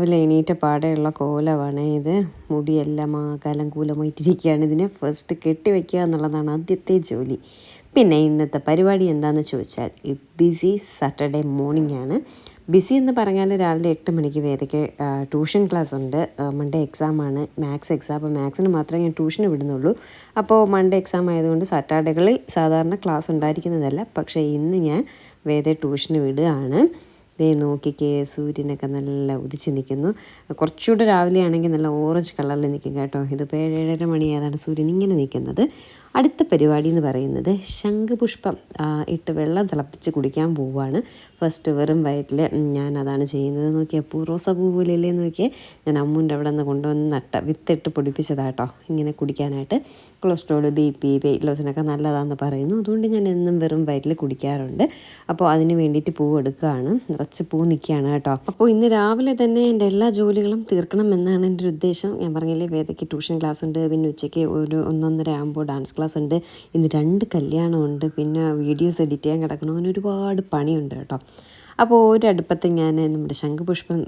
രാവിലെ എണീറ്റ പാടെയുള്ള കോലമാണ് ഇത്. മുടിയെല്ലാം ആകാലം കൂലമായിട്ടിരിക്കുകയാണ്. ഇതിനെ ഫസ്റ്റ് കെട്ടിവെക്കുക എന്നുള്ളതാണ് ആദ്യത്തെ ജോലി. പിന്നെ ഇന്നത്തെ പരിപാടി എന്താണെന്ന് ചോദിച്ചാൽ ബിസി സാറ്റർഡേ മോർണിംഗ് ആണ്. ബിസി എന്ന് പറഞ്ഞാൽ രാവിലെ എട്ട് മണിക്ക് വേദയ്ക്ക് ട്യൂഷൻ ക്ലാസ് ഉണ്ട്. മൺഡേ എക്സാമാണ് മാത്സ് എക്സാം അപ്പോൾ മാത്സിന് മാത്രമേ ഞാൻ ട്യൂഷന് വിടുന്നുള്ളൂ. അപ്പോൾ മൺഡേ എക്സാം ആയതുകൊണ്ട് സാറ്റർഡേകളിൽ സാധാരണ ക്ലാസ് ഉണ്ടായിരിക്കുന്നതല്ല. പക്ഷേ ഇന്ന് ഞാൻ വേദ ട്യൂഷന് വിടുകയാണ്. ദേ നോക്കിക്കേ സൂര്യനൊക്കെ നല്ല ഉദിച്ച് നിൽക്കുന്നു. കുറച്ചുകൂടെ രാവിലെ ആണെങ്കിൽ നല്ല ഓറഞ്ച് കളറിൽ നിൽക്കും കേട്ടോ. ഇതിപ്പോൾ ഏഴ് ഏഴര ഏതാണ് സൂര്യൻ ഇങ്ങനെ നിൽക്കുന്നത്. അടുത്ത പരിപാടി എന്ന് പറയുന്നത് ശംഖുപുഷ്പം ഇട്ട് വെള്ളം തിളപ്പിച്ച് കുടിക്കാൻ പോവുകയാണ് ഫസ്റ്റ് വെറും വയറ്റിൽ ഞാൻ അതാണ് ചെയ്യുന്നത് നോക്കിയാൽ പൂ റോസപ്പൂ പോലെയല്ലേ നോക്കിയേ. ഞാൻ അമ്മൂന്റെ അവിടെ നിന്ന് കൊണ്ടുവന്ന് നട്ട വിത്തിട്ട് പൊടിപ്പിച്ചതാട്ടോ ഇങ്ങനെ കുടിക്കാനായിട്ട്. കൊളസ്ട്രോൾ ബി പി വെയിറ്റ് ലോസിനൊക്കെ നല്ലതാണെന്ന് പറയുന്നു. അതുകൊണ്ട് ഞാൻ എന്നും വെറും വയറ്റിൽ കുടിക്കാറുണ്ട്. അപ്പോൾ അതിന് വേണ്ടിയിട്ട് പൂ എടുക്കുകയാണ്. നിറച്ച് പൂ നിൽക്കുകയാണ് കേട്ടോ. അപ്പോൾ ഇന്ന് രാവിലെ തന്നെ എന്റെ എല്ലാ ജോലികളും തീർക്കണം എന്നാണ് എന്റെ ഒരു ഉദ്ദേശം. ഞാൻ പറഞ്ഞില്ലേ വേദയ്ക്ക് ട്യൂഷൻ ക്ലാസ് ഉണ്ട് പിന്നെ ഉച്ചയ്ക്ക് ഒരു ഒന്നൊന്നര ആകുമ്പോൾ ഡാൻസ് ക്ലാസ് ഉണ്ട്. ഇന്ന് രണ്ട് കല്യാണമുണ്ട് പിന്നെ വീഡിയോസ് എഡിറ്റ് ചെയ്യാൻ കിടക്കണം അങ്ങനെ ഒരുപാട് പണിയുണ്ട് കേട്ടോ. അപ്പോൾ ഒരടുപ്പത്ത് ഞാൻ നമ്മുടെ ശംഖുപുഷ്പം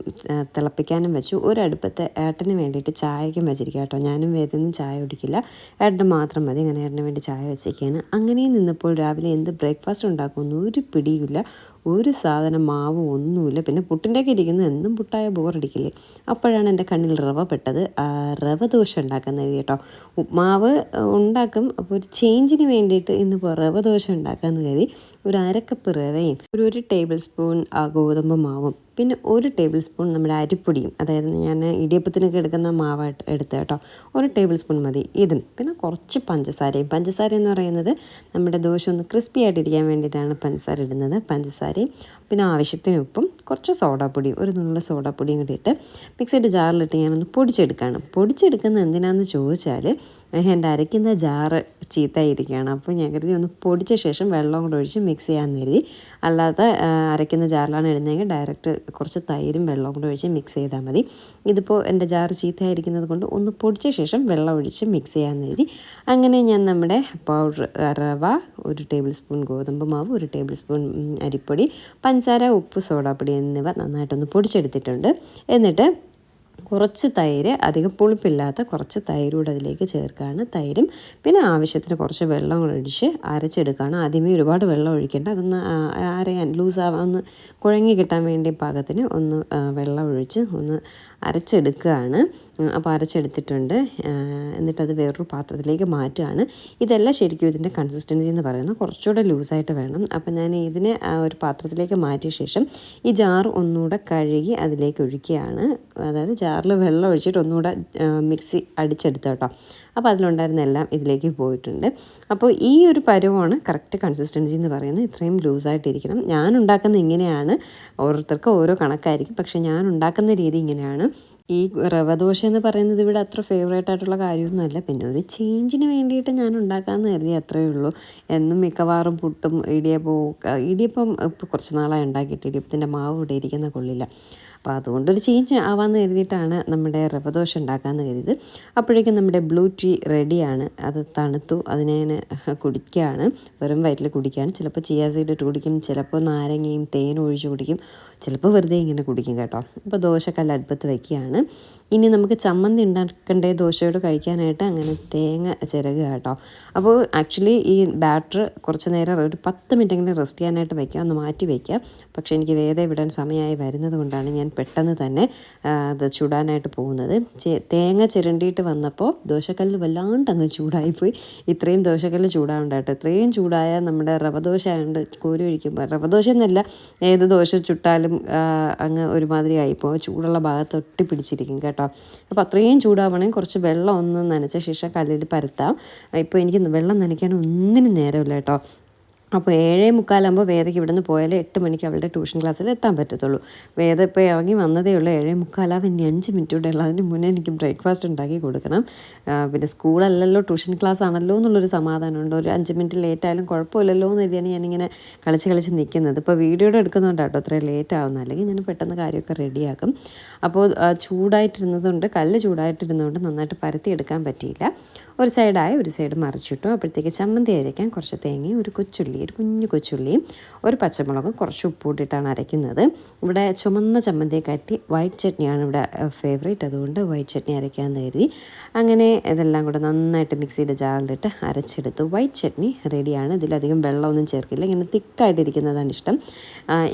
തിളപ്പിക്കാനും വെച്ചു. ഒരടുപ്പത്ത് ഏട്ടന് വേണ്ടിയിട്ട് ചായക്കും വെച്ചിരിക്കുക കേട്ടോ. ഞാനും വേദനൊന്നും ചായ കുടിക്കില്ല. ഏട്ടന് മാത്രം മതി. അങ്ങനെ ഏട്ടന് വേണ്ടി ചായ വെച്ചേക്കാണ്. അങ്ങനെ നിന്നപ്പോൾ രാവിലെ എന്ത് ബ്രേക്ക്ഫാസ്റ്റ് ഉണ്ടാക്കുമെന്ന് ഒരു പിടിയില്ല ഒരു സാധനം മാവ് ഒന്നുമില്ല. പിന്നെ പുട്ടിന്റെയൊക്കെ ഇരിക്കുന്നത് എന്നും പുട്ടായ ബോറടിക്കില്ലേ അപ്പോഴാണ് എന്റെ കണ്ണിൽ റവ പെട്ടത്. റവ ദോശ ഉണ്ടാക്കുന്നത് കേട്ടോ. മാവ് ഉണ്ടാക്കും. അപ്പോൾ ഒരു ചേഞ്ചിന് വേണ്ടിയിട്ട് ഇന്നിപ്പോൾ റവ ദോശ ഉണ്ടാക്കാമെന്ന് കരുതി. ഒരു അരക്കപ്പ് റവയും ഒരു ഒരു ടേബിൾ സ്പൂൺ ഗോതമ്പ് മാവും. പിന്നെ ഒരു ടേബിൾ സ്പൂൺ നമ്മുടെ അരിപ്പൊടിയും അതായത് ഞാൻ ഇടിയപ്പത്തിനൊക്കെ എടുക്കുന്ന മാവായിട്ട് എടുത്ത് കേട്ടോ. ഒരു ടേബിൾ സ്പൂൺ മതി. ഇതും പിന്നെ കുറച്ച് പഞ്ചസാരയും പഞ്ചസാര എന്ന് പറയുന്നത് നമ്മുടെ ദോശ ഒന്ന് ക്രിസ്പി ആയിട്ടിരിക്കാൻ വേണ്ടിയിട്ടാണ് പഞ്ചസാര ഇടുന്നത്. പഞ്ചസാരയും പിന്നെ ആവശ്യത്തിന് ഉപ്പും കുറച്ച് സോഡാപ്പൊടി ഒരു നുള്ള സോഡാപ്പൊടിയും കൂടി ഇട്ട് മിക്സിയുടെ ജാറിലിട്ട് ഞാനൊന്ന് പൊടിച്ചെടുക്കുകയാണ് പൊടിച്ചെടുക്കുന്നത് എന്തിനാണെന്ന് ചോദിച്ചാൽ എന്റെ അരയ്ക്കുന്ന ജാറ് ചീത്തയായിരിക്കുകയാണ്. അപ്പോൾ ഞാൻ കരുതി ഒന്ന് പൊടിച്ച ശേഷം വെള്ളം കൂടെ ഒഴിച്ച് മിക്സ് ചെയ്യാമെന്ന് കരുതി. അല്ലാതെ അരയ്ക്കുന്ന ജാറിലാണ് ഇടുന്നതെങ്കിൽ ഡയറക്റ്റ് കുറച്ച് തൈരും വെള്ളവും കൂടെ ഒഴിച്ച് മിക്സ് ചെയ്താൽ മതി. ഇതിപ്പോൾ എന്റെ ജാറ് ചീത്തയായിരിക്കുന്നത് കൊണ്ട് ഒന്ന് പൊടിച്ച ശേഷം വെള്ളം ഒഴിച്ച് മിക്സ് ചെയ്യാമെന്ന് കരുതി. അങ്ങനെ ഞാൻ നമ്മുടെ പൗഡർ റവ ഒരു ടേബിൾ സ്പൂൺ ഗോതമ്പ് മാവ് ഒരു ടേബിൾ സ്പൂൺ അരിപ്പൊടി പഞ്ചസാര ഉപ്പ് സോഡാപ്പൊടി എന്നിവ നന്നായിട്ടൊന്ന് പൊടിച്ചെടുത്തിട്ടുണ്ട്. എന്നിട്ട് കുറച്ച് തൈര് അധികം പുളിപ്പില്ലാത്ത കുറച്ച് തൈര് കൂടെ അതിലേക്ക് ചേർക്കുകയാണ് തൈരും. പിന്നെ ആവശ്യത്തിന് കുറച്ച് വെള്ളം ഒഴിച്ച് അരച്ചെടുക്കുകയാണ്. ആദ്യമേ ഒരുപാട് വെള്ളം ഒഴിക്കേണ്ട അതൊന്ന് അരയാൻ ലൂസാവാൻ ഒന്ന് കുഴങ്ങി കിട്ടാൻ വേണ്ടി പാകത്തിന് ഒന്ന് വെള്ളം ഒഴിച്ച് ഒന്ന് അരച്ചെടുക്കുകയാണ്. അപ്പോൾ അരച്ചെടുത്തിട്ടുണ്ട്. എന്നിട്ടത് വേറൊരു പാത്രത്തിലേക്ക് മാറ്റുകയാണ്. ഇതെല്ലാം ശരിക്കും ഇതിന്റെ കൺസിസ്റ്റൻസി എന്ന് പറയുന്നത് കുറച്ചുകൂടെ ലൂസായിട്ട് വേണം. അപ്പോൾ ഞാൻ ഇതിനെ ഒരു പാത്രത്തിലേക്ക് മാറ്റിയ ശേഷം ഈ ജാർ ഒന്നുകൂടെ കഴുകി അതിലേക്ക് ഒഴിക്കുകയാണ്. അതായത് ജാറിൽ വെള്ളം ഒഴിച്ചിട്ട് ഒന്നുകൂടെ മിക്സി അടിച്ചെടുത്ത കേട്ടോ. അപ്പോൾ അതിലുണ്ടായിരുന്ന എല്ലാം ഇതിലേക്ക് പോയിട്ടുണ്ട്. അപ്പോൾ ഈ ഒരു പരുവമാണ് കറക്റ്റ് കൺസിസ്റ്റൻസി എന്ന് പറയുന്നത്. ഇത്രയും ലൂസായിട്ടിരിക്കണം. ഞാൻ ഉണ്ടാക്കുന്ന ഇങ്ങനെയാണ്. ഓരോരുത്തർക്ക് ഓരോ കണക്കായിരിക്കും. പക്ഷേ ഞാൻ ഉണ്ടാക്കുന്ന രീതി ഇങ്ങനെയാണ്. ഈ റവ ദോശ എന്ന് പറയുന്നത് ഇവിടെ അത്ര ഫേവറേറ്റ് ആയിട്ടുള്ള കാര്യമൊന്നുമല്ല പിന്നെ ഒരു ചേഞ്ചിന് വേണ്ടിയിട്ട് ഞാൻ ഉണ്ടാക്കാമെന്ന് കരുതി അത്രയേ ഉള്ളൂ. എന്നും മിക്കവാറും പുട്ടും ഇടിയപ്പവും ഇടിയപ്പം ഇപ്പോൾ കുറച്ച് നാളായി ഉണ്ടാക്കിയിട്ട് ഇടിയപ്പത്തിന്റെ മാവ് ഇവിടെ ഇരിക്കുന്ന കൊള്ളില്ല. അപ്പോൾ അതുകൊണ്ടൊരു ചേഞ്ച് ആവാമെന്ന് കരുതിയിട്ടാണ് നമ്മുടെ റവ ദോശ ഉണ്ടാക്കാമെന്ന് കരുതിയത്. അപ്പോഴേക്കും നമ്മുടെ ബ്ലൂ ടീ റെഡിയാണ് അത് തണുത്തു അതിനെ കുടിക്കുകയാണ് വെറും വയറ്റിൽ കുടിക്കുകയാണ് ചിലപ്പോൾ ചിയാ സീഡ് ഇട്ട് കുടിക്കും ചിലപ്പോൾ നാരങ്ങയും തേനും ഒഴിച്ച് കുടിക്കും ചിലപ്പോൾ വെറുതെ ഇങ്ങനെ കുടിക്കും കേട്ടോ. അപ്പോൾ ദോശക്കല്ല് അടുപ്പത്ത് വയ്ക്കുകയാണ് ഇനി നമുക്ക് ചമ്മന്തി ഉണ്ടാക്കണ്ടേ ദോശയോട് കഴിക്കാനായിട്ട് അങ്ങനെ തേങ്ങ ചിരകുക കേട്ടോ. അപ്പോൾ ആക്ച്വലി ഈ ബാറ്റർ കുറച്ച് നേരം ഒരു പത്ത് മിനിറ്റെങ്കിലും റെസ്റ്റ് ചെയ്യാനായിട്ട് വയ്ക്കുക ഒന്ന് മാറ്റി വയ്ക്കുക പക്ഷേ എനിക്ക് വേദന വിടാൻ സമയമായി വരുന്നത് കൊണ്ടാണ് ഞാൻ പെട്ടെന്ന് തന്നെ അത് ചുടാനായിട്ട് പോകുന്നത്. തേങ്ങ ചിരണ്ടിയിട്ട് വന്നപ്പോൾ ദോശക്കല്ല് വല്ലാണ്ട് അങ്ങ് ചൂടായിപ്പോയി. ഇത്രയും ദോശക്കല്ല് ചൂടാവുണ്ട് ഇത്രയും ചൂടായ നമ്മുടെ റവ ദോശ ആയതുകൊണ്ട് കോരി ഒഴിക്കുമ്പോൾ റവ ദോശ എന്നല്ല ഏത് ദോശ ചുട്ടാലും അങ്ങ് ഒരുമാതിരി ആയിപ്പോൾ ചൂടുള്ള ഭാഗത്ത് ഒട്ടി പിടിച്ചിരിക്കും കേട്ടോ. അപ്പോൾ അത്രയും ചൂടാവണമെങ്കിൽ കുറച്ച് വെള്ളം ഒന്ന് നനച്ച ശേഷം കല്ലിൽ പരത്താം. ഇപ്പോൾ എനിക്ക് വെള്ളം നനയ്ക്കാൻ ഒന്നിനും നേരമില്ല കേട്ടോ. അപ്പോൾ ഏഴേ മുക്കാലാകുമ്പോൾ വേദയ്ക്ക് ഇവിടുന്ന് പോയാലേ എട്ട് മണിക്ക് അവളുടെ ട്യൂഷൻ ക്ലാസ്സിൽ എത്താൻ പറ്റത്തുള്ളൂ. വേദ ഇപ്പോൾ ഇറങ്ങി വന്നതേ ഉള്ളൂ. ഏഴേ മുക്കാലാവും ഇനി അഞ്ച് മിനിറ്റ് കൂടെ ഉള്ളൂ. അതിന് മുന്നേ എനിക്ക് ബ്രേക്ക്ഫാസ്റ്റ് ഉണ്ടാക്കി കൊടുക്കണം. പിന്നെ സ്കൂളല്ലല്ലോ ട്യൂഷൻ ക്ലാസ് ആണല്ലോ എന്നുള്ളൊരു സമാധാനമുണ്ട് ഒരു അഞ്ച് മിനിറ്റ് ലേറ്റ് ആയാലും കുഴപ്പമില്ലല്ലോ എന്ന് എഴുതിയാണ് ഞാനിങ്ങനെ കളിച്ച് കളിച്ച് നിൽക്കുന്നത്. ഇപ്പോൾ വീഡിയോയുടെ എടുക്കുന്നതുകൊണ്ട് കേട്ടോ അത്രയും ലേറ്റ് ആവുന്ന അല്ലെങ്കിൽ ഞാൻ പെട്ടെന്ന് കാര്യമൊക്കെ റെഡിയാക്കും അപ്പോൾ ചൂടായിട്ടിരുന്നതുകൊണ്ട് കല്ല് ചൂടായിട്ടിരുന്നതുകൊണ്ട് നന്നായിട്ട് പരത്തി എടുക്കാൻ പറ്റിയില്ല. ഒരു സൈഡായി ഒരു സൈഡ് മറിച്ചിട്ടു. അപ്പോഴത്തേക്ക് ചമ്മന്തി അരയ്ക്കാൻ കുറച്ച് തേങ്ങയും ഒരു കൊച്ചുള്ളി ഒരു കുഞ്ഞു കൊച്ചുള്ളിയും ഒരു പച്ചമുളകും കുറച്ച് ഉപ്പൂട്ടിട്ടാണ് അരയ്ക്കുന്നത്. ഇവിടെ ചുമന്ന ചമ്മന്തിയെ കാട്ടി വൈറ്റ് ചട്നിയാണ് ഇവിടെ ഫേവറേറ്റ് അതുകൊണ്ട് വൈറ്റ് ചട്നി അരയ്ക്കാമെന്ന് കരുതി. അങ്ങനെ ഇതെല്ലാം കൂടെ നന്നായിട്ട് മിക്സിയുടെ ജാറിലിട്ട് അരച്ചെടുത്തു. വൈറ്റ് ചട്നി റെഡിയാണ് ഇതിലധികം വെള്ളമൊന്നും ചേർക്കില്ല. ഇങ്ങനെ തിക്കായിട്ടിരിക്കുന്നതാണ് ഇഷ്ടം.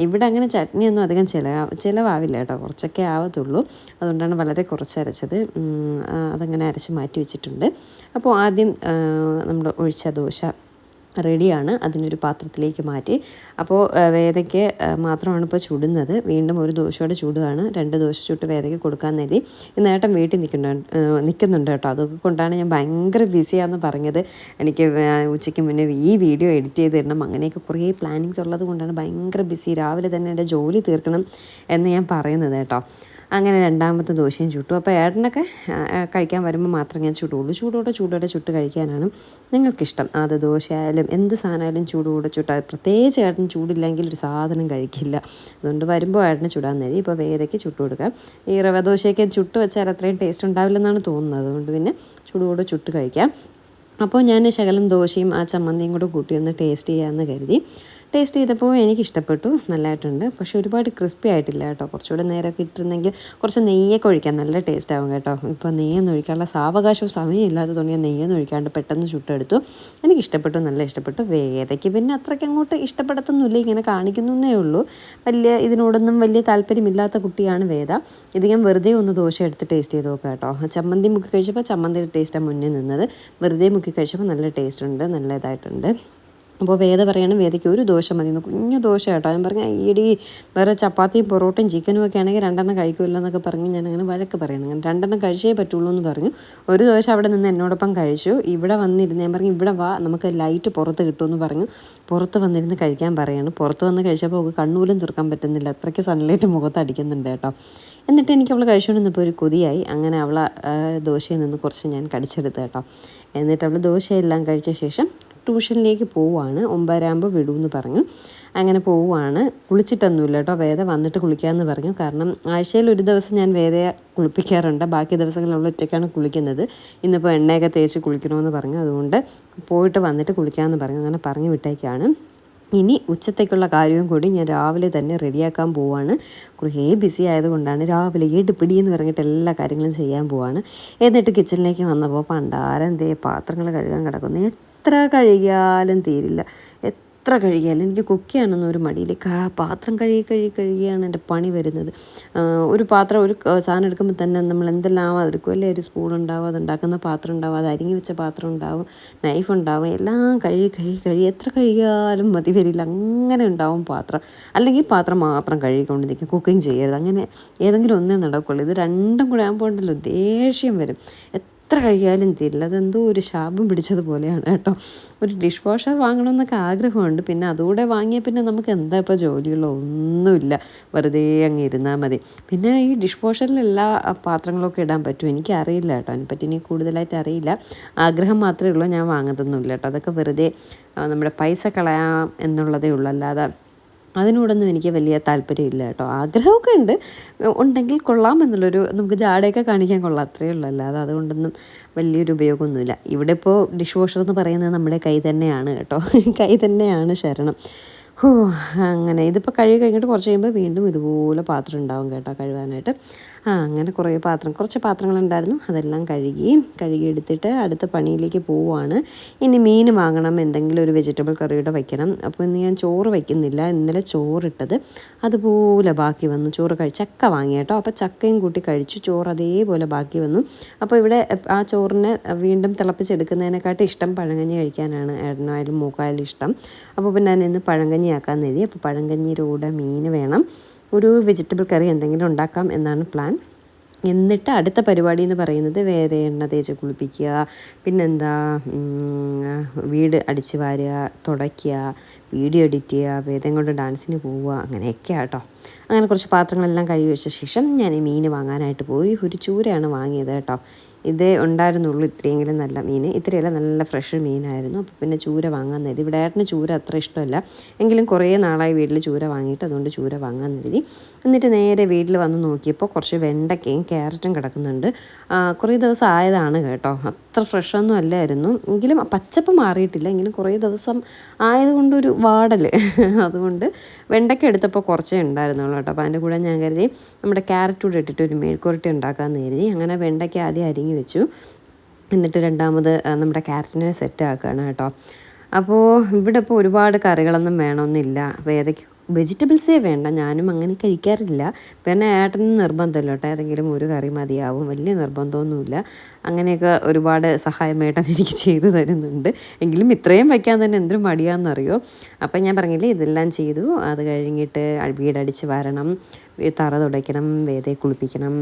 ഇവിടെ അങ്ങനെ ചട്നിയൊന്നും അധികം ചിലവാ ചിലവാവില്ല കേട്ടോ. കുറച്ചൊക്കെ ആവത്തുള്ളൂ. അതുകൊണ്ടാണ് വളരെ കുറച്ച് അരച്ചത്. അതങ്ങനെ അരച്ച് മാറ്റി വെച്ചിട്ടുണ്ട്. അപ്പോൾ ആദ്യം നമ്മൾ ഒഴിച്ച ദോശ റെഡിയാണ്. അതിനൊരു പാത്രത്തിലേക്ക് മാറ്റി. അപ്പോൾ വേദയ്ക്ക് മാത്രമാണ് ഇപ്പോൾ ചുടുന്നത്. വീണ്ടും ഒരു ദോശയോടെ ചൂടുകയാണ്. രണ്ട് ദോശ ചുട്ട് വേദയ്ക്ക് കൊടുക്കാൻ നേടി. നേട്ടം വീട്ടിൽ നിൽക്കുന്നുണ്ട് നിൽക്കുന്നുണ്ട് കേട്ടോ. അതൊക്കെ കൊണ്ടാണ് ഞാൻ ഭയങ്കര ബിസിയാന്ന് പറഞ്ഞത്. എനിക്ക് ഉച്ചയ്ക്ക് മുന്നേ ഈ വീഡിയോ എഡിറ്റ് ചെയ്ത് തരണം. അങ്ങനെയൊക്കെ കുറേ പ്ലാനിങ്സ് ഉള്ളത് കൊണ്ടാണ് ഭയങ്കര ബിസി. രാവിലെ തന്നെ എന്റെ ജോലി തീർക്കണം എന്ന് ഞാൻ പറയുന്നത് കേട്ടോ. അങ്ങനെ രണ്ടാമത്തെ ദോശയും ചുട്ടു. അപ്പോൾ ഏട്ടനൊക്കെ കഴിക്കാൻ വരുമ്പോൾ മാത്രം ഞാൻ ചുടുള്ളൂ ചൂടോടെ ചൂടോടെ ചുട്ട് കഴിക്കാനാണ് നിങ്ങൾക്കിഷ്ടം. അത് ദോശയായാലും എന്ത് സാധനമായാലും ചൂടോടെ ചുട്ടാൽ പ്രത്യേകിച്ച് ഏട്ടൻ ചൂടില്ലെങ്കിൽ ഒരു സാധനം കഴിക്കില്ല. അതുകൊണ്ട് വരുമ്പോൾ ഏട്ടന് ചുടാൻ നേരി. ഇപ്പോൾ വേദയ്ക്ക് ചുട്ടു കൊടുക്കാം ഈ റവ ദോശയൊക്കെ ചുട്ട് വെച്ചാൽ അത്രയും ടേസ്റ്റ് ഉണ്ടാവില്ലെന്നാണ് തോന്നുന്നത്. അതുകൊണ്ട് പിന്നെ ചൂടോടെ ചുട്ട് കഴിക്കാം. അപ്പോൾ ഞാൻ ശകലം ദോശയും ആ ചമ്മന്തിയും കൂടെ കൂട്ടി ഒന്ന് ടേസ്റ്റ് ചെയ്യാമെന്ന് കരുതി. ടേസ്റ്റ് ചെയ്തപ്പോൾ എനിക്ക് ഇഷ്ടപ്പെട്ടു നല്ലതായിട്ടുണ്ട് പക്ഷേ ഒരുപാട് ക്രിസ്പി ആയിട്ടില്ല കേട്ടോ. കുറച്ചുകൂടെ നേരമൊക്കെ ഇട്ടിരുന്നെങ്കിൽ കുറച്ച് നെയ്യൊക്കെ ഒഴിക്കാൻ നല്ല ടേസ്റ്റ് ആവും കേട്ടോ. ഇപ്പോൾ നെയ്യൊന്നും ഒഴിക്കാനുള്ള സാവകാശവും സമയമില്ലാത്തതുകൊണ്ട് ഞാൻ നെയ്യൊന്നും ഒഴിക്കാണ്ട് പെട്ടെന്ന് ചുട്ടെടുത്തു. എനിക്ക് ഇഷ്ടപ്പെട്ടു നല്ല ഇഷ്ടപ്പെട്ടു. വേദയ്ക്ക് പിന്നെ അത്രയ്ക്ക് അങ്ങോട്ട് ഇഷ്ടപ്പെടത്തൊന്നുമില്ല. ഇങ്ങനെ കാണിക്കുന്നേ ഉള്ളൂ. വലിയ ഇതിനോടൊന്നും വലിയ താല്പര്യമില്ലാത്ത കുട്ടിയാണ് വേദ. ഇത് ഞാൻ വെറുതെ ഒന്ന് ദോശ എടുത്ത് ടേസ്റ്റ് ചെയ്ത് നോക്കാം കേട്ടോ. ചമ്മന്തി മുക്കി കഴിച്ചപ്പോൾ ചമ്മന്തിയുടെ ടേസ്റ്റാണ് മുന്നേ നിന്നത്. വെറുതെ മുക്കി കഴിച്ചപ്പോൾ നല്ല ടേസ്റ്റ് ഉണ്ട് നല്ല ഇതായിട്ടുണ്ട്. അപ്പോൾ വേദ പറയാണ് വേദയ്ക്ക് ഒരു ദോശ മതി. എന്ന് കുഞ്ഞു ദോശ കേട്ടോ. ഞാൻ പറഞ്ഞു ഈടി വേറെ ചപ്പാത്തിയും പൊറോട്ടയും ചിക്കനും ഒക്കെ ആണെങ്കിൽ രണ്ടെണ്ണം കഴിക്കുമല്ലോ എന്നൊക്കെ പറഞ്ഞ് ഞാൻ അങ്ങനെ വഴക്ക് പറയുന്നു അങ്ങനെ രണ്ടെണ്ണം കഴിച്ചേ പറ്റുള്ളൂ എന്ന് പറഞ്ഞു. ഒരു ദോശ അവിടെ നിന്ന് എന്നോടൊപ്പം കഴിച്ചു. ഇവിടെ വന്നിരുന്ന് ഞാൻ പറഞ്ഞു ഇവിടെ വാ നമുക്ക് ലൈറ്റ് പുറത്ത് കിട്ടുമെന്ന് പറഞ്ഞു. പുറത്ത് വന്നിരുന്ന് കഴിക്കാൻ പറയാണ്. പുറത്ത് വന്ന് കഴിച്ചപ്പോൾ അവൾക്ക് കണ്ണൂലും തുറക്കാൻ പറ്റുന്നില്ല. അത്രയ്ക്ക് സൺലൈറ്റ് മുഖത്ത് അടിക്കുന്നുണ്ട് കേട്ടോ. എന്നിട്ട് എനിക്ക് അവൾ കഴിച്ചുകൊണ്ടിരുന്നപ്പോൾ ഒരു കൊതിയായി. അങ്ങനെ അവളെ ദോശയിൽ നിന്ന് കുറച്ച് ഞാൻ കടിച്ചെടുത്ത് കേട്ടോ. എന്നിട്ട് അവൾ ദോശയെല്ലാം കഴിച്ച ശേഷം ട്യൂഷനിലേക്ക് പോവുകയാണ് ഒമ്പതരാകുമ്പോൾ വിടുമെന്ന് പറഞ്ഞു. അങ്ങനെ പോവുകയാണ് കുളിച്ചിട്ടൊന്നുമില്ല കേട്ടോ. വേദ വന്നിട്ട് കുളിക്കാമെന്ന് പറഞ്ഞു. കാരണം ആഴ്ചയിൽ ഒരു ദിവസം ഞാൻ വേദയെ കുളിപ്പിക്കാറുണ്ട്. ബാക്കി ദിവസങ്ങളിൽ അവൾ ഒറ്റയ്ക്കാണ് കുളിക്കുന്നത്. ഇന്നിപ്പോൾ എണ്ണയൊക്കെ തേച്ച് കുളിക്കണമെന്ന് പറഞ്ഞു. അതുകൊണ്ട് പോയിട്ട് വന്നിട്ട് കുളിക്കാമെന്ന് പറഞ്ഞു. അങ്ങനെ പറഞ്ഞു വിട്ടേക്കാണ്. ഇനി ഉച്ചത്തേക്കുള്ള കാര്യവും കൂടി ഞാൻ രാവിലെ തന്നെ റെഡിയാക്കാൻ പോവാണ്. കുറേ ബിസി ആയതുകൊണ്ടാണ് രാവിലെ ഏടുപിടി എന്ന് പറഞ്ഞിട്ട് എല്ലാ കാര്യങ്ങളും ചെയ്യാൻ പോവാണ്. എന്നിട്ട് കിച്ചണിലേക്ക് വന്നപ്പോൾ പണ്ടാരം എന്തേ പാത്രങ്ങൾ കഴുകാൻ കിടക്കുന്നു. എത്ര കഴുകിയാലും തീരില്ല. എത്ര കഴുകിയാലും എനിക്ക് കുക്ക് ചെയ്യാനൊന്നും ഒരു മടിയില്ല. പാത്രം കഴുകി കഴുകി കഴുകിയാണ് എന്റെ പണി വരുന്നത്. ഒരു പാത്രം ഒരു സാധനം എടുക്കുമ്പോൾ തന്നെ നമ്മൾ എന്തെല്ലാം അതെടുക്കും അല്ലേ? ഒരു സ്പൂൺ ഉണ്ടാവും അതുണ്ടാക്കുന്ന പാത്രം ഉണ്ടാവും അത് അരിഞ്ഞു വെച്ച പാത്രം ഉണ്ടാവും നൈഫ് ഉണ്ടാവും എല്ലാം കഴുകി കഴുകി കഴുകി. എത്ര കഴുകിയാലും മതി വരില്ല. അങ്ങനെ ഉണ്ടാവും പാത്രം. അല്ലെങ്കിൽ പാത്രം മാത്രം കഴുകിക്കൊണ്ട് നിൽക്കും കുക്കിംഗ് ചെയ്യരുത്. അങ്ങനെ ഏതെങ്കിലും ഒന്നേ നടക്കുള്ളൂ. ഇത് രണ്ടും കൂടെ ആകുമ്പോൾ ഉണ്ടല്ലോ ദേഷ്യം വരും. എത്ര കഴിയാലും തീരില്ല. അതെന്തോ ഒരു ശാപം പിടിച്ചതുപോലെയാണ് കേട്ടോ. ഒരു ഡിഷ് വാഷർ വാങ്ങണമെന്നൊക്കെ ആഗ്രഹമുണ്ട്. പിന്നെ അതുകൂടെ വാങ്ങിയാൽ പിന്നെ നമുക്ക് എന്താ ഇപ്പോൾ ജോലികളോ ഒന്നുമില്ല. വെറുതെ അങ്ങ് ഇരുന്നാൽ മതി. പിന്നെ ഈ ഡിഷ് വാഷറിൽ എല്ലാ പാത്രങ്ങളൊക്കെ ഇടാൻ പറ്റും എനിക്കറിയില്ല കേട്ടോ. അതിനെപ്പറ്റി ഇനി കൂടുതലായിട്ട് അറിയില്ല. ആഗ്രഹം മാത്രമേ ഉള്ളൂ ഞാൻ വാങ്ങത്തൊന്നുമില്ല കേട്ടോ. അതൊക്കെ വെറുതെ നമ്മുടെ പൈസ കളയാം എന്നുള്ളതേ ഉള്ളൂ. അല്ലാതെ അതിനോടൊന്നും എനിക്ക് വലിയ താല്പര്യമില്ല കേട്ടോ. ആഗ്രഹമൊക്കെ ഉണ്ട്. ഉണ്ടെങ്കിൽ കൊള്ളാം എന്നുള്ളൊരു നമുക്ക് ജാടയൊക്കെ കാണിക്കാൻ കൊള്ളാം. അത്രയേ ഉള്ളൂ. അല്ലാതെ അതുകൊണ്ടൊന്നും വലിയൊരു ഉപയോഗമൊന്നുമില്ല. ഇവിടെ ഇപ്പോൾ ഡിഷ് വാഷർ എന്ന് പറയുന്നത് നമ്മുടെ കൈ തന്നെയാണ് കേട്ടോ. കൈ തന്നെയാണ് ശരണം. ഓ അങ്ങനെ. ഇതിപ്പോൾ കഴുകി കഴിഞ്ഞിട്ട് കുറച്ച് കഴിയുമ്പോൾ വീണ്ടും ഇതുപോലെ പാത്രം ഉണ്ടാവും കേട്ടോ കഴുകാനായിട്ട്. ആ അങ്ങനെ കുറേ പാത്രം കുറച്ച് പാത്രങ്ങളുണ്ടായിരുന്നു. അതെല്ലാം കഴുകി കഴുകി എടുത്തിട്ട് അടുത്ത പണിയിലേക്ക് പോവുകയാണ് ഇനി മീൻ വാങ്ങണം എന്തെങ്കിലും ഒരു വെജിറ്റബിൾ കറിയുടെ വയ്ക്കണം. അപ്പോൾ ഇന്ന് ഞാൻ ചോറ് വയ്ക്കുന്നില്ല ഇന്നലെ ചോറിട്ടത്. അതുപോലെ ബാക്കി വന്നു. ചോറ് കഴിച്ച് ചക്ക വാങ്ങി കേട്ടോ. അപ്പോൾ ചക്കയും കൂട്ടി കഴിച്ചു. ചോറ് അതേപോലെ ബാക്കി വന്നു. അപ്പോൾ ഇവിടെ ആ ചോറിനെ വീണ്ടും തിളപ്പിച്ചെടുക്കുന്നതിനെക്കാട്ടും ഇഷ്ടം പഴങ്കഞ്ഞി കഴിക്കാനാണ്. ഏട്ടനായാലും മൂക്കായാലും ഇഷ്ടം. അപ്പോൾ പിന്നെ ഞാൻ ഇന്ന് പഴങ്കഞ്ഞി ആക്കാൻ എഴുതി അപ്പോൾ പഴങ്കഞ്ഞിയുടെ കൂടെ മീൻ വേണം. ഒരു വെജിറ്റബിൾ കറി എന്തെങ്കിലും ഉണ്ടാക്കാം എന്നാണ് പ്ലാൻ എന്നിട്ട് അടുത്ത പരിപാടി എന്ന് പറയുന്നത് വേറെ എണ്ണ തേച്ച് കുളിപ്പിക്കുക പിന്നെന്താ വീട് അടിച്ചു വാരുക തുടയ്ക്കുക വീഡിയോ എഡിറ്റ് ചെയ്യുക വേദം കൊണ്ട് ഡാൻസിന് പോവുക അങ്ങനെയൊക്കെ ആട്ടോ. അങ്ങനെ കുറച്ച് പാത്രങ്ങളെല്ലാം കഴുകി വെച്ച ശേഷം ഞാൻ മീൻ വാങ്ങാനായിട്ട് പോയി. ഒരു ചൂരയാണ് വാങ്ങിയത് കേട്ടോ. ഇതേ ഉണ്ടായിരുന്നുള്ളൂ ഇത്രയെങ്കിലും നല്ല മീൻ. ഇത്രയല്ല നല്ല ഫ്രഷ് മീനായിരുന്നു. അപ്പോൾ പിന്നെ ചൂര വാങ്ങാൻ നേരി ഇവിടെ ഏട്ടന് ചൂര അത്ര ഇഷ്ടമല്ല. എങ്കിലും കുറേ നാളായി വീട്ടിൽ ചൂര വാങ്ങിയിട്ട് അതുകൊണ്ട് ചൂര വാങ്ങാൻ നേരി എന്നിട്ട് നേരെ വീട്ടിൽ വന്ന് നോക്കിയപ്പോൾ കുറച്ച് വെണ്ടയ്ക്കയും ക്യാരറ്റും കിടക്കുന്നുണ്ട്. കുറേ ദിവസം ആയതാണ് കേട്ടോ. അത്ര ഫ്രഷൊന്നും അല്ലായിരുന്നു. എങ്കിലും പച്ചപ്പ് മാറിയിട്ടില്ല. എങ്കിലും കുറേ ദിവസം ആയതുകൊണ്ടൊരു വാടൽ അതുകൊണ്ട് വെണ്ടയ്ക്ക എടുത്തപ്പോൾ കുറച്ചേ ഉണ്ടായിരുന്നുള്ളൂ കേട്ടോ. അപ്പോൾ അതിന്റെ കൂടെ ഞാൻ കരുതി നമ്മുടെ ക്യാരറ്റ് കൂടെ ഇട്ടിട്ട് ഒരു മേൽക്കുരട്ടി ഉണ്ടാക്കാമെന്ന് കരുതി അങ്ങനെ വെണ്ടയ്ക്ക ആദ്യം അരിഞ്ഞു വെച്ചു. എന്നിട്ട് രണ്ടാമത് നമ്മുടെ ക്യാരറ്റിനെ സെറ്റ് ആക്കുകയാണ് കേട്ടോ. അപ്പോൾ ഇവിടെ ഇപ്പോൾ ഒരുപാട് കറികളൊന്നും വേണമെന്നില്ല. അപ്പോൾ ഏതൊക്കെ വെജിറ്റബിൾസേ വേണ്ട. ഞാനും അങ്ങനെ കഴിക്കാറില്ല. പിന്നെ ഏട്ടന് നിർബന്ധമല്ലോ കേട്ടോ. ഏതെങ്കിലും ഒരു കറി മതിയാവും. വലിയ നിർബന്ധമൊന്നുമില്ല. അങ്ങനെയൊക്കെ ഒരുപാട് സഹായം ഏട്ടൻ എനിക്ക് ചെയ്തു തരുന്നുണ്ട്. എങ്കിലും ഇത്രയും വയ്ക്കാൻ തന്നെ എന്തൊരു മടിയാണെന്നറിയോ? അപ്പം ഞാൻ പറഞ്ഞില്ലേ ഇതെല്ലാം ചെയ്തു. അത് കഴിഞ്ഞിട്ട് വീടടിച്ച് വരണം. തറ തുടയ്ക്കണം വേദയെ കുളിപ്പിക്കണം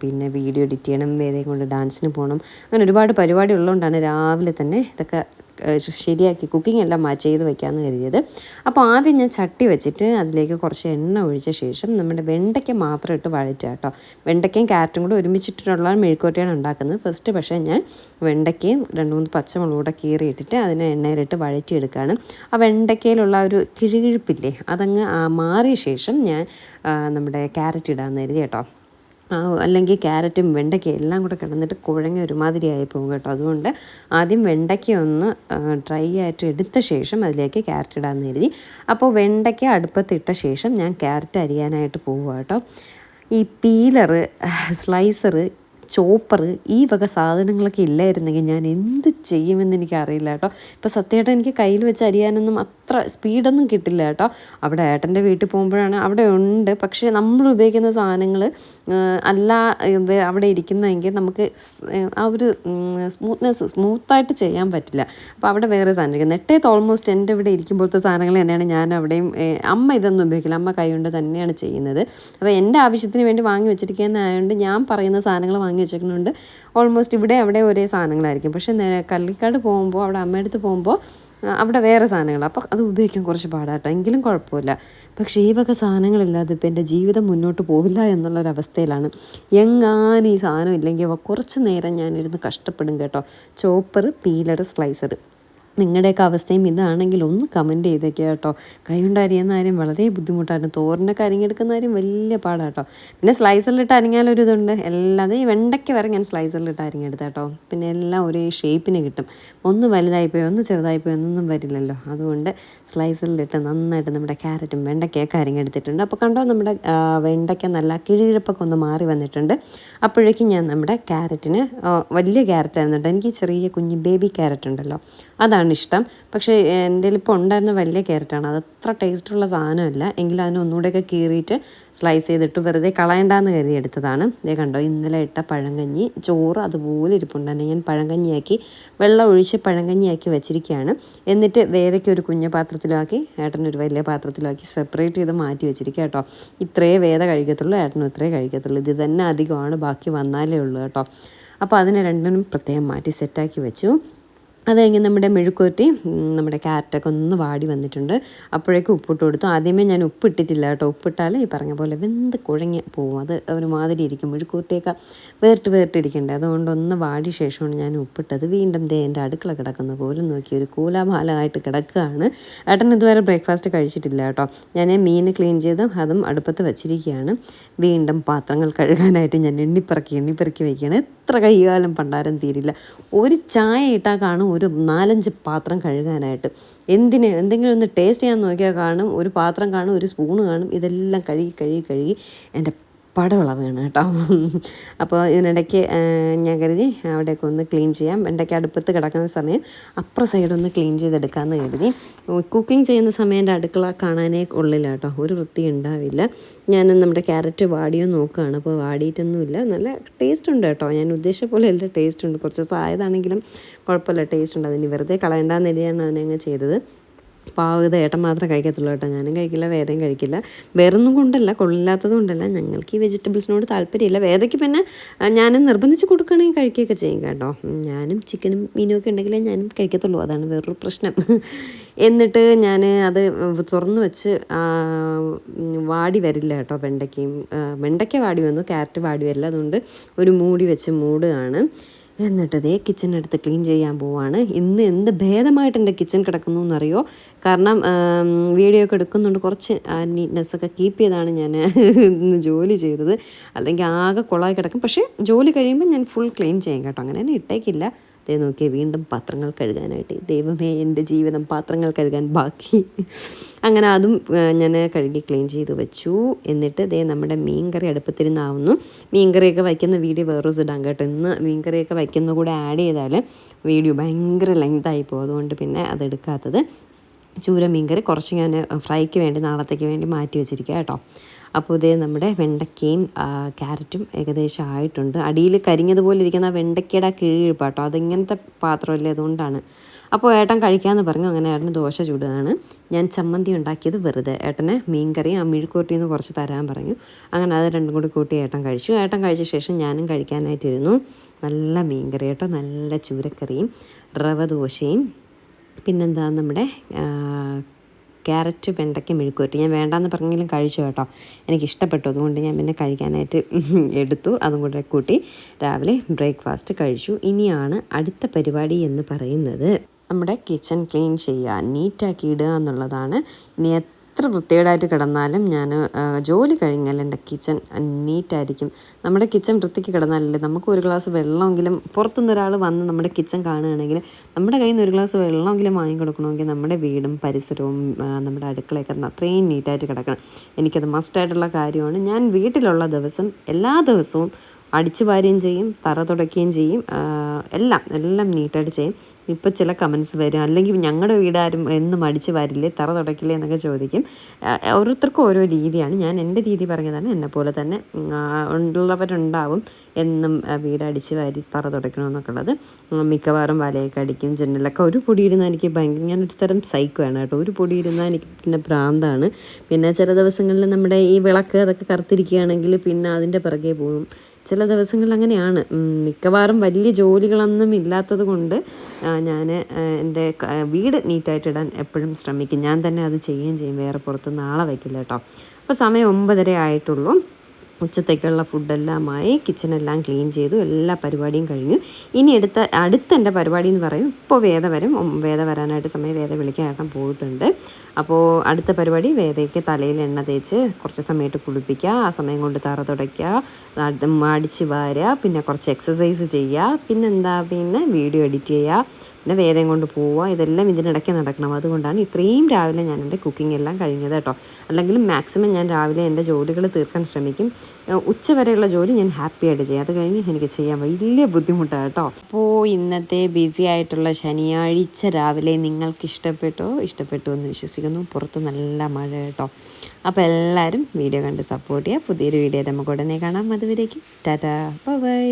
പിന്നെ വീഡിയോ എഡിറ്റ് ചെയ്യണം വേദയെ കൊണ്ട് ഡാൻസിന് പോകണം അങ്ങനെ ഒരുപാട് പരിപാടി ഉള്ളതുകൊണ്ടാണ് രാവിലെ തന്നെ ഇതൊക്കെ ശരിയാക്കി കുക്കിംഗ് എല്ലാം ചെയ്ത് വെക്കാമെന്ന് കരുതിയത്. അപ്പോൾ ആദ്യം ഞാൻ ചട്ടി വെച്ചിട്ട് അതിലേക്ക് കുറച്ച് എണ്ണ ഒഴിച്ച ശേഷം നമ്മുടെ വെണ്ടയ്ക്ക മാത്രം ഇട്ട് വഴറ്റുക കേട്ടോ വെണ്ടയ്ക്കയും ക്യാരറ്റും കൂടെ ഒരുമിച്ചിട്ടുള്ള മെഴുക്കോട്ടയാണ് ഉണ്ടാക്കുന്നത്. ഫസ്റ്റ് പക്ഷേ ഞാൻ വെണ്ടയ്ക്കയും രണ്ട് മൂന്ന് പച്ചമുളക് കൂടെ കീറിയിട്ടിട്ട് അതിനെ എണ്ണയിലിട്ട് വഴറ്റിയെടുക്കുകയാണ്. ആ വെണ്ടയ്ക്കയിലുള്ള ഒരു കിഴുകിഴുപ്പില്ലേ അതങ്ങ് മാറിയ ശേഷം ഞാൻ നമ്മുടെ ക്യാരറ്റ് ഇടാമെന്ന് കരുതി കേട്ടോ. അല്ലെങ്കിൽ ക്യാരറ്റും വെണ്ടയ്ക്കയും എല്ലാം കൂടെ കിടന്നിട്ട് കുഴങ്ങി ഒരുമാതിരി ആയി പോകും കേട്ടോ. അതുകൊണ്ട് ആദ്യം വെണ്ടയ്ക്ക ഒന്ന് ഡ്രൈ ആയിട്ട് എടുത്ത ശേഷം അതിലേക്ക് ക്യാരറ്റ് ഇടാമെന്ന് കരുതി. അപ്പോൾ വെണ്ടയ്ക്ക അടുപ്പത്തിട്ട ശേഷം ഞാൻ ക്യാരറ്റ് അരിയാനായിട്ട് പോവുക കേട്ടോ. ഈ പീലറ് സ്ലൈസറ് ചോപ്പർ ഈ വക സാധനങ്ങളൊക്കെ ഇല്ലായിരുന്നെങ്കിൽ ഞാൻ എന്ത് ചെയ്യുമെന്ന് എനിക്ക് അറിയില്ല കേട്ടോ. ഇപ്പോൾ സത്യമായിട്ട് എനിക്ക് കയ്യിൽ വെച്ച് അരിയാനൊന്നും അത്ര സ്പീഡൊന്നും കിട്ടില്ല കേട്ടോ. അവിടെ ഏട്ടന്റെ വീട്ടിൽ പോകുമ്പോഴാണ് അവിടെ ഉണ്ട്. പക്ഷേ നമ്മൾ ഉപയോഗിക്കുന്ന സാധനങ്ങൾ അല്ല ഇത് അവിടെ ഇരിക്കുന്നതെങ്കിൽ നമുക്ക് ആ ഒരു സ്മൂത്ത്നെസ് സ്മൂത്തായിട്ട് ചെയ്യാൻ പറ്റില്ല. അപ്പോൾ അവിടെ വേറെ സാധനം നെട്ടേത്ത് ഓൾമോസ്റ്റ് എന്റെ ഇവിടെ ഇരിക്കുമ്പോഴത്തെ സാധനങ്ങൾ തന്നെയാണ് ഞാൻ അവിടെയും അമ്മ ഇതൊന്നും ഉപയോഗിക്കില്ല. അമ്മ കൈകൊണ്ട് തന്നെയാണ് ചെയ്യുന്നത്. അപ്പോൾ എന്റെ ആവശ്യത്തിന് വേണ്ടി വാങ്ങി വെച്ചിരിക്കുന്നതായതുകൊണ്ട് ഞാൻ പറയുന്ന സാധനങ്ങൾ വാങ്ങി വെച്ചിരിക്കുന്നുണ്ട്. ഓൾമോസ്റ്റ് ഇവിടെ അവിടെ ഒരേ സാധനങ്ങളായിരിക്കും. പക്ഷേ കല്ലിക്കാട് പോകുമ്പോൾ അവിടെ അമ്മയുടെ അടുത്ത് പോകുമ്പോൾ അവിടെ വേറെ സാധനങ്ങൾ അപ്പോൾ അത് ഉപയോഗിക്കാൻ കുറച്ച് പാടാട്ടോ. എങ്കിലും കുഴപ്പമില്ല. പക്ഷേ ഈ വക സാധനങ്ങളില്ലാതെ ഇപ്പം എന്റെ ജീവിതം മുന്നോട്ട് പോവില്ല എന്നുള്ളൊരവസ്ഥയിലാണ്. എങ്ങാനും ഈ സാധനം ഇല്ലെങ്കിൽ കുറച്ച് നേരം ഞാനിരുന്ന് കഷ്ടപ്പെടും കേട്ടോ. ചോപ്പർ പീലർ സ്ലൈസർ നിങ്ങളുടെയൊക്കെ അവസ്ഥയും ഇതാണെങ്കിൽ ഒന്ന് കമന്റ് ചെയ്തേക്കുക കേട്ടോ. കൈകൊണ്ട് അരിയുന്ന കാര്യം വളരെ ബുദ്ധിമുട്ടായിരുന്നു തോരനൊക്കെ അരിഞ്ഞെടുക്കുന്ന ആരും വലിയ പാടാട്ടോ. പിന്നെ സ്ലൈസറിലിട്ട് അരിഞ്ഞാലൊരു ഇതുണ്ട്. എല്ലാം ഈ വെണ്ടയ്ക്ക് വരെ ഞാൻ സ്ലൈസറിലിട്ട് അരിഞ്ഞെടുത്ത കേട്ടോ. പിന്നെ എല്ലാം ഒരേ ഷേപ്പിന് കിട്ടും. ഒന്ന് വലുതായിപ്പോയി ഒന്ന് ചെറുതായിപ്പോയി ഒന്നും വരില്ലല്ലോ. അതുകൊണ്ട് സ്ലൈസറിലിട്ട് നന്നായിട്ട് നമ്മുടെ ക്യാരറ്റും വെണ്ടയ്ക്കയൊക്കെ അരിഞ്ഞെടുത്തിട്ടുണ്ട്. അപ്പോൾ കണ്ടോ നമ്മുടെ വെണ്ടയ്ക്ക നല്ല കിഴിഴപ്പൊക്കെ ഒന്ന് മാറി വന്നിട്ടുണ്ട്. അപ്പോഴേക്കും ഞാൻ നമ്മുടെ ക്യാരറ്റിന് വലിയ ക്യാരറ്റായിരുന്നു കേട്ടോ എനിക്ക് ചെറിയ കുഞ്ഞ് ബേബി ക്യാരറ്റ് ഉണ്ടല്ലോ. അതാണ് ഇഷ്ടം പക്ഷേ എന്റെ ഇപ്പോൾ ഉണ്ടായിരുന്ന വലിയ ക്യാരറ്റാണ് അത് അത്ര ടേസ്റ്റുള്ള സാധനമല്ല. എങ്കിലും അതിനെ ഒന്നുകൂടെയൊക്കെ കീറിയിട്ട് സ്ലൈസ് ചെയ്തിട്ട് വെറുതെ കളയണ്ടെന്ന് കരുതി എടുത്തതാണ്. ഇതേ കണ്ടോ ഇന്നലെ ഇട്ട പഴങ്കഞ്ഞി. ചോറ് അതുപോലെ ഇരിപ്പുണ്ട്. തന്നെ ഞാൻ പഴങ്കഞ്ഞിയാക്കി വെള്ളം ഒഴിച്ച് പഴങ്കഞ്ഞിയാക്കി വെച്ചിരിക്കുകയാണ് എന്നിട്ട് വേദയ്ക്ക് ഒരു കുഞ്ഞു പാത്രത്തിലാക്കി ഏട്ടനൊരു വലിയ പാത്രത്തിലാക്കി സെപ്പറേറ്റ് ചെയ്ത് മാറ്റി വെച്ചിരിക്കുക കേട്ടോ ഇത്രയേ വേദ കഴിക്കത്തുള്ളൂ ഏട്ടനും ഇത്രയേ കഴിക്കത്തുള്ളൂ. ഇത് തന്നെ അധികമാണ് ബാക്കി വന്നാലേ ഉള്ളൂ കേട്ടോ അപ്പോൾ അതിനെ രണ്ടിനും പ്രത്യേകം മാറ്റി സെറ്റാക്കി വെച്ചു. അത് കഴിഞ്ഞ് നമ്മുടെ മെഴുക്കുവരട്ടി നമ്മുടെ ക്യാരറ്റൊക്കെ ഒന്ന് വാടി വന്നിട്ടുണ്ട്. അപ്പോഴേക്കും ഉപ്പിട്ട് കൊടുത്തു. ആദ്യമേ ഞാൻ ഉപ്പിട്ടിട്ടില്ല കേട്ടോ. ഉപ്പിട്ടാൽ ഈ പറഞ്ഞ പോലെ വെന്ത് കുഴങ്ങി പോവും. അത് ഒരു മാതിരി ഇരിക്കും. മെഴുക്കുവരട്ടിയൊക്കെ വേറിട്ട് വേറിട്ടിരിക്കണ്ടേ അതുകൊണ്ട് ഒന്ന് വാടിയ ശേഷമാണ് ഞാൻ ഉപ്പിട്ടത്. വീണ്ടും ദേ എന്റെ അടുക്കള കിടക്കുന്ന പോലും നോക്കി ഒരു കൂലാമാലമായിട്ട് കിടക്കുകയാണ്. ഏട്ടൻ ഇതുവരെ ബ്രേക്ക്ഫാസ്റ്റ് കഴിച്ചിട്ടില്ല കേട്ടോ. ഞാൻ മീൻ ക്ലീൻ ചെയ്ത് അതും അടുപ്പത്ത് വെച്ചിരിക്കുകയാണ്. വീണ്ടും പാത്രങ്ങൾ കഴുകാനായിട്ട് ഞാൻ എണ്ണിപ്പിറക്കി എണ്ണിപ്പിറക്കി വയ്ക്കുകയാണ് എത്ര കൈകാലം പണ്ടാരം തീരില്ല. ഒരു ചായ ഇട്ടാൽ കാണും ഒരു നാലഞ്ച് പാത്രം കഴുകാനായിട്ട്. എന്തിന് എന്തെങ്കിലും ഒന്ന് ടേസ്റ്റ് ചെയ്യാൻ നോക്കിയാൽ കാണും ഒരു പാത്രം കാണും ഒരു സ്പൂണ് കാണും ഇതെല്ലാം കഴുകി കഴുകി കഴുകി എന്റെ പടവളവാണ് കേട്ടോ. അപ്പോൾ ഇതിനിടയ്ക്ക് ഞാൻ കരുതി അവിടെയൊക്കെ ഒന്ന് ക്ലീൻ ചെയ്യാം. വെണ്ടയ്ക്ക് അടുപ്പത്ത് കിടക്കുന്ന സമയം അപ്പുറ സൈഡ് ഒന്ന് ക്ലീൻ ചെയ്തെടുക്കാമെന്ന് കരുതി. കുക്കിംഗ് ചെയ്യുന്ന സമയം എന്റെ അടുക്കള കാണാനേ ഉള്ളില്ല കേട്ടോ. ഒരു വൃത്തി ഉണ്ടാവില്ല. ഞാൻ നമ്മുടെ ക്യാരറ്റ് വാടിയോ നോക്കുകയാണ് അപ്പോൾ വാടിയിട്ടൊന്നുമില്ല. നല്ല ടേസ്റ്റ് ഉണ്ട് കേട്ടോ. ഞാൻ ഉദ്ദേശിച്ച പോലെ അല്ല ടേസ്റ്റ് ഉണ്ട്. കുറച്ച് ദിവസം ആയതാണെങ്കിലും കുഴപ്പമില്ല ടേസ്റ്റ് ഉണ്ട്. അതിന് വെറുതെ കളയണ്ടെന്ന് എഴുതിയാണ് അതിനങ്ങ് ചെയ്തത്. പാവത് ഏട്ടൻ മാത്രമേ കഴിക്കത്തുള്ളൂ കേട്ടോ. ഞാനും കഴിക്കില്ല വേദയും കഴിക്കില്ല. വേറൊന്നും കൊണ്ടല്ല കൊള്ളില്ലാത്തത് കൊണ്ടല്ല. ഞങ്ങൾക്ക് ഈ വെജിറ്റബിൾസിനോട് താല്പര്യമില്ല. വേദയ്ക്ക് പിന്നെ ഞാനും നിർബന്ധിച്ച് കൊടുക്കുകയാണെങ്കിൽ കഴിക്കുകയൊക്കെ ചെയ്യും കേട്ടോ. ഞാനും ചിക്കനും മീനും ഒക്കെ ഉണ്ടെങ്കിലേ ഞാനും കഴിക്കത്തുള്ളൂ. അതാണ് വേറൊരു പ്രശ്നം. എന്നിട്ട് ഞാൻ അത് തുറന്ന് വെച്ച് വാടി വരില്ല കേട്ടോ വെണ്ടയ്ക്കയും വെണ്ടയ്ക്ക വാടി വന്നു ക്യാരറ്റ് വാടി വരില്ല. അതുകൊണ്ട് ഒരു മൂടി വെച്ച് മൂടുകയാണ്. എന്നിട്ട് ദേ കിച്ചൺ എടുത്ത് ക്ലീൻ ചെയ്യാൻ പോവാണ്. ഇന്ന് എന്ത് ഭേദമായിട്ട് എന്റെ കിച്ചൺ കിടക്കുന്നു എന്നറിയോ? കാരണം വീഡിയോ ഒക്കെ എടുക്കുന്നുണ്ട്. കുറച്ച് നീറ്റ്നെസ് ഒക്കെ കീപ്പ് ചെയ്താണ് ഞാൻ ഇന്ന് ജോലി ചെയ്തത്. അല്ലെങ്കിൽ ആകെ കുളമായി കിടക്കും. പക്ഷേ ജോലി കഴിയുമ്പോൾ ഞാൻ ഫുൾ ക്ലീൻ ചെയ്യും കേട്ടോ. അങ്ങനെ തന്നെ ഇട്ടേക്കില്ല. ദേ നോക്കി വീണ്ടും പാത്രങ്ങൾ കഴുകാനായിട്ട്. ദൈവമേ എന്റെ ജീവിതം പാത്രങ്ങൾ കഴുകാൻ ബാക്കി. അങ്ങനെ അതും ഞാൻ കഴുകി ക്ലീൻ ചെയ്ത് വെച്ചു. എന്നിട്ട് ദേ നമ്മുടെ മീൻകറി അടുപ്പത്തിരുന്നാവുന്നു. മീൻകറിയൊക്കെ വയ്ക്കുന്ന വീഡിയോ വേറെ ഇടാം കേട്ടോ. ഇന്ന് മീൻകറിയൊക്കെ വയ്ക്കുന്ന കൂടെ ആഡ് ചെയ്താൽ വീഡിയോ ഭയങ്കര ലെങ്തായി പോകും. അതുകൊണ്ട് പിന്നെ അതെടുക്കാത്തത് ചൂര മീൻകറി കുറച്ച് ഞാൻ ഫ്രൈക്ക് വേണ്ടി നാളത്തേക്ക് വേണ്ടി മാറ്റി വെച്ചിരിക്കുക കേട്ടോ. അപ്പോൾ ഇതേ നമ്മുടെ വെണ്ടയ്ക്കയും ക്യാരറ്റും ഏകദേശം ആയിട്ടുണ്ട്. അടിയിൽ കരിഞ്ഞതുപോലെ ഇരിക്കുന്ന വെണ്ടയ്ക്കയുടെ കിഴിപ്പാട്ടോ അതിങ്ങനത്തെ പാത്രമല്ലേ അതുകൊണ്ടാണ്. അപ്പോൾ ഏട്ടൻ കഴിക്കാമെന്ന് പറഞ്ഞു അങ്ങനെ ഏട്ടന് ദോശ ചൂടുകയാണ്. ഞാൻ ചമ്മന്തി ഉണ്ടാക്കിയത് വെറുതെ. ഏട്ടന് മീൻകറി ആ മെഴുക്കൂട്ടിയിൽ നിന്ന് കുറച്ച് തരാൻ പറഞ്ഞു. അങ്ങനെ അത് രണ്ടും കൂടി കൂട്ടി ഏട്ടൻ കഴിച്ചു. ഏട്ടൻ കഴിച്ച ശേഷം ഞാനും കഴിക്കാനായിട്ടിരുന്നു. നല്ല മീൻകറി കേട്ടോ നല്ല ചൂരക്കറിയും റവ ദോശയും പിന്നെന്താ നമ്മുടെ ക്യാരറ്റ് വെണ്ടയ്ക്ക മെഴുക്കുവരട്ടി ഞാൻ വേണ്ടാന്ന് പറഞ്ഞെങ്കിലും കഴിച്ചു കേട്ടോ. എനിക്ക് ഇഷ്ടപ്പെട്ടു അതുകൊണ്ട് ഞാൻ പിന്നെ കഴിക്കാനായിട്ട് എടുത്തു. അതും കൂടെ കൂട്ടി രാവിലെ ബ്രേക്ക്ഫാസ്റ്റ് കഴിച്ചു. ഇനിയാണ് അടുത്ത പരിപാടി എന്ന് പറയുന്നത്. നമ്മുടെ കിച്ചൺ ക്ലീൻ ചെയ്യുക നീറ്റാക്കി ഇടുക എന്നുള്ളതാണ്. ഇനി എത്ര വൃത്തികേടായിട്ട് കിടന്നാലും ഞാൻ ജോലി കഴിഞ്ഞാൽ എന്റെ കിച്ചൺ നീറ്റായിരിക്കും. നമ്മുടെ കിച്ചൺ വൃത്തിക്ക് കിടന്നാലല്ലേ നമുക്ക് ഒരു ഗ്ലാസ് വെള്ളമെങ്കിലും പുറത്തുനിന്ന് ഒരാൾ വന്ന് നമ്മുടെ കിച്ചൺ കാണുകയാണെങ്കിൽ നമ്മുടെ കയ്യിൽ നിന്ന് ഒരു ഗ്ലാസ് വെള്ളമെങ്കിലും വാങ്ങി കൊടുക്കണമെങ്കിൽ നമ്മുടെ വീടും പരിസരവും നമ്മുടെ അടുക്കളയൊക്കെ അത്രയും നീറ്റായിട്ട് കിടക്കണം. എനിക്കത് മസ്റ്റായിട്ടുള്ള കാര്യമാണ്. ഞാൻ വീട്ടിലുള്ള ദിവസം എല്ലാ ദിവസവും അടിച്ചു വാരുകയും ചെയ്യും തറ തുടയ്ക്കുകയും ചെയ്യും എല്ലാം എല്ലാം നീറ്റായിട്ട് ചെയ്യും. ഇപ്പോൾ ചില കമൻസ് വരും. അല്ലെങ്കിൽ ഞങ്ങളുടെ വീടാരും എന്നും അടിച്ചു വാരില്ലേ തറ തുടയ്ക്കില്ലേ എന്നൊക്കെ ചോദിക്കും. ഓരോരുത്തർക്കും ഓരോ രീതിയാണ്. ഞാൻ എന്റെ രീതി പറഞ്ഞതാണ് എന്നെ പോലെ തന്നെ ഉള്ളവരുണ്ടാവും എന്നും വീട് അടിച്ചു വാരി തറ തുടയ്ക്കണമെന്നൊക്കെ ഉള്ളത് മിക്കവാറും വലയൊക്കെ അടിക്കും ജനലൊക്കെ. ഒരു പൊടി ഇരുന്നാൽ എനിക്ക് ഭയങ്കര ഞാനൊരു തരം സൈക്കോയാണ് കേട്ടോ. ഒരു പൊടി ഇരുന്നാൽ എനിക്ക് പിന്നെ ഭ്രാന്താണ്. പിന്നെ ചില ദിവസങ്ങളിൽ നമ്മുടെ ഈ വിളക്ക് അതൊക്കെ കറുത്തിരിക്കുകയാണെങ്കിൽ പിന്നെ അതിന്റെ പിറകെ പോകും. ചില ദിവസങ്ങളിൽ അങ്ങനെയാണ്. മിക്കവാറും വലിയ ജോലികളൊന്നും ഇല്ലാത്തത് കൊണ്ട് ഞാൻ എന്റെ വീട് നീറ്റായിട്ടിടാൻ എപ്പോഴും ശ്രമിക്കും. ഞാൻ തന്നെ അത് ചെയ്യുകയും ചെയ്യും. വേറെ പുറത്തുനിന്ന് ആളെ വയ്ക്കില്ല കേട്ടോ. അപ്പോൾ സമയം ഒമ്പതര ആയിട്ടുള്ളൂ. ഉച്ചത്തേക്കുള്ള ഫുഡെല്ലാമായി കിച്ചണെല്ലാം ക്ലീൻ ചെയ്തു എല്ലാ പരിപാടിയും കഴിഞ്ഞു. ഇനി എടുത്ത അടുത്ത എന്റെ പരിപാടി എന്ന് പറയും ഇപ്പോൾ വേദ വരും. വേദ വരാനായിട്ട് സമയം വേദ വിളിക്കാൻ ഏട്ടൻ പോയിട്ടുണ്ട്. അപ്പോൾ അടുത്ത പരിപാടി വേദയ്ക്ക് തലയിൽ എണ്ണ തേച്ച് കുറച്ച് സമയത്ത് കുളിപ്പിക്കുക ആ സമയം കൊണ്ട് തറ തുടയ്ക്കുക അടിച്ച് വാരുക പിന്നെ കുറച്ച് എക്സസൈസ് ചെയ്യുക പിന്നെന്താ പിന്നെ വീഡിയോ എഡിറ്റ് ചെയ്യുക പിന്നെ വേദം കൊണ്ട് പോവുക ഇതെല്ലാം ഇതിനിടയ്ക്ക് നടക്കണം. അതുകൊണ്ടാണ് ഇത്രയും രാവിലെ ഞാൻ എന്റെ കുക്കിംഗ് എല്ലാം കഴിഞ്ഞത് കേട്ടോ. അല്ലെങ്കിൽ മാക്സിമം ഞാൻ രാവിലെ എന്റെ ജോലികൾ തീർക്കാൻ ശ്രമിക്കും. ഉച്ച വരെയുള്ള ജോലി ഞാൻ ഹാപ്പി ആയിട്ട് ചെയ്യും. അത് കഴിഞ്ഞ് എനിക്ക് ചെയ്യാൻ വലിയ ബുദ്ധിമുട്ടാണ് കേട്ടോ. അപ്പോൾ ഇന്നത്തെ ബിസി ആയിട്ടുള്ള ശനിയാഴ്ച രാവിലെ നിങ്ങൾക്ക് ഇഷ്ടപ്പെട്ടോ ഇഷ്ടപ്പെട്ടു എന്ന് വിശ്വസിക്കുന്നു. പുറത്ത് നല്ല മഴ കേട്ടോ. അപ്പോൾ എല്ലാവരും വീഡിയോ കണ്ട് സപ്പോർട്ട് ചെയ്യുക പുതിയൊരു വീഡിയോ നമുക്ക് ഉടനെ കാണാം. അതുവരേക്കും ടാറ്റാ. ബൈ